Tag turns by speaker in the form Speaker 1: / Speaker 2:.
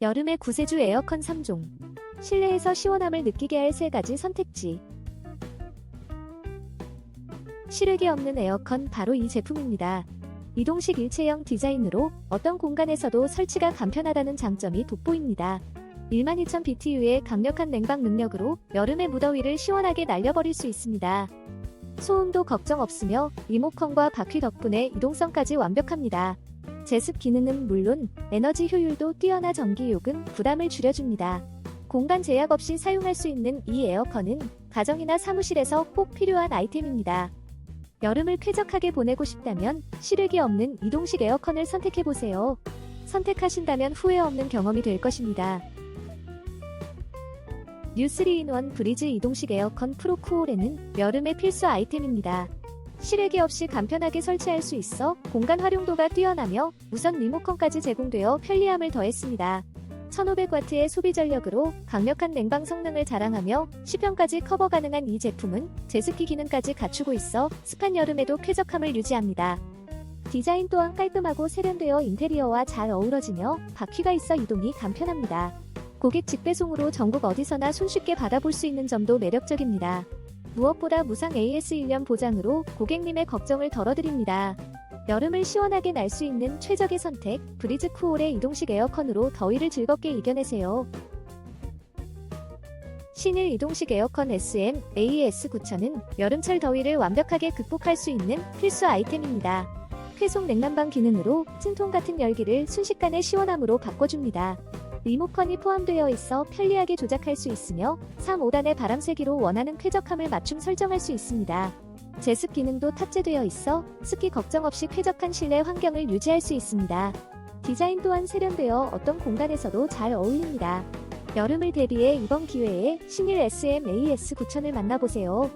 Speaker 1: 여름의 구세주 에어컨 3종. 실내에서 시원함을 느끼게 할 3가지 선택지. 시르기 없는 에어컨 바로 이 제품입니다. 이동식 일체형 디자인으로 어떤 공간에서도 설치가 간편하다는 장점이 돋보입니다. 12000BTU의 강력한 냉방 능력으로 여름의 무더위를 시원하게 날려버릴 수 있습니다. 소음도 걱정 없으며 리모컨과 바퀴 덕분에 이동성까지 완벽합니다. 제습 기능은 물론 에너지 효율도 뛰어나 전기요금 부담을 줄여줍니다. 공간 제약 없이 사용할 수 있는 이 에어컨은 가정이나 사무실에서 꼭 필요한 아이템입니다. 여름을 쾌적하게 보내고 싶다면 시르기 없는 이동식 에어컨을 선택해보세요. 선택하신다면 후회 없는 경험이 될 것입니다. 뉴3인원 브리즈 이동식 에어컨 프로 쿠올에는 여름의 필수 아이템입니다. 실외기 없이 간편하게 설치할 수 있어 공간 활용도가 뛰어나며 무선 리모컨까지 제공되어 편리함을 더했습니다. 1500W의 소비 전력으로 강력한 냉방 성능을 자랑하며 10평까지 커버 가능한 이 제품은 제습기 기능까지 갖추고 있어 습한 여름에도 쾌적함을 유지합니다. 디자인 또한 깔끔하고 세련되어 인테리어와 잘 어우러지며 바퀴가 있어 이동이 간편합니다. 고객 직배송으로 전국 어디서나 손쉽게 받아볼 수 있는 점도 매력적입니다. 무엇보다 무상 AS 1년 보장으로 고객님의 걱정을 덜어드립니다. 여름을 시원하게 날 수 있는 최적의 선택, 브리즈 쿠올의 이동식 에어컨으로 더위를 즐겁게 이겨내세요. 신일 이동식 에어컨 SM AS9000은 여름철 더위를 완벽하게 극복할 수 있는 필수 아이템입니다. 쾌속 냉난방 기능으로 찜통 같은 열기를 순식간에 시원함으로 바꿔줍니다. 리모컨이 포함되어 있어 편리하게 조작할 수 있으며 3, 5단의 바람 세기로 원하는 쾌적함을 맞춤 설정할 수 있습니다. 제습 기능도 탑재되어 있어 습기 걱정 없이 쾌적한 실내 환경을 유지할 수 있습니다. 디자인 또한 세련되어 어떤 공간에서도 잘 어울립니다. 여름을 대비해 이번 기회에 신일 SM AS9000을 만나보세요.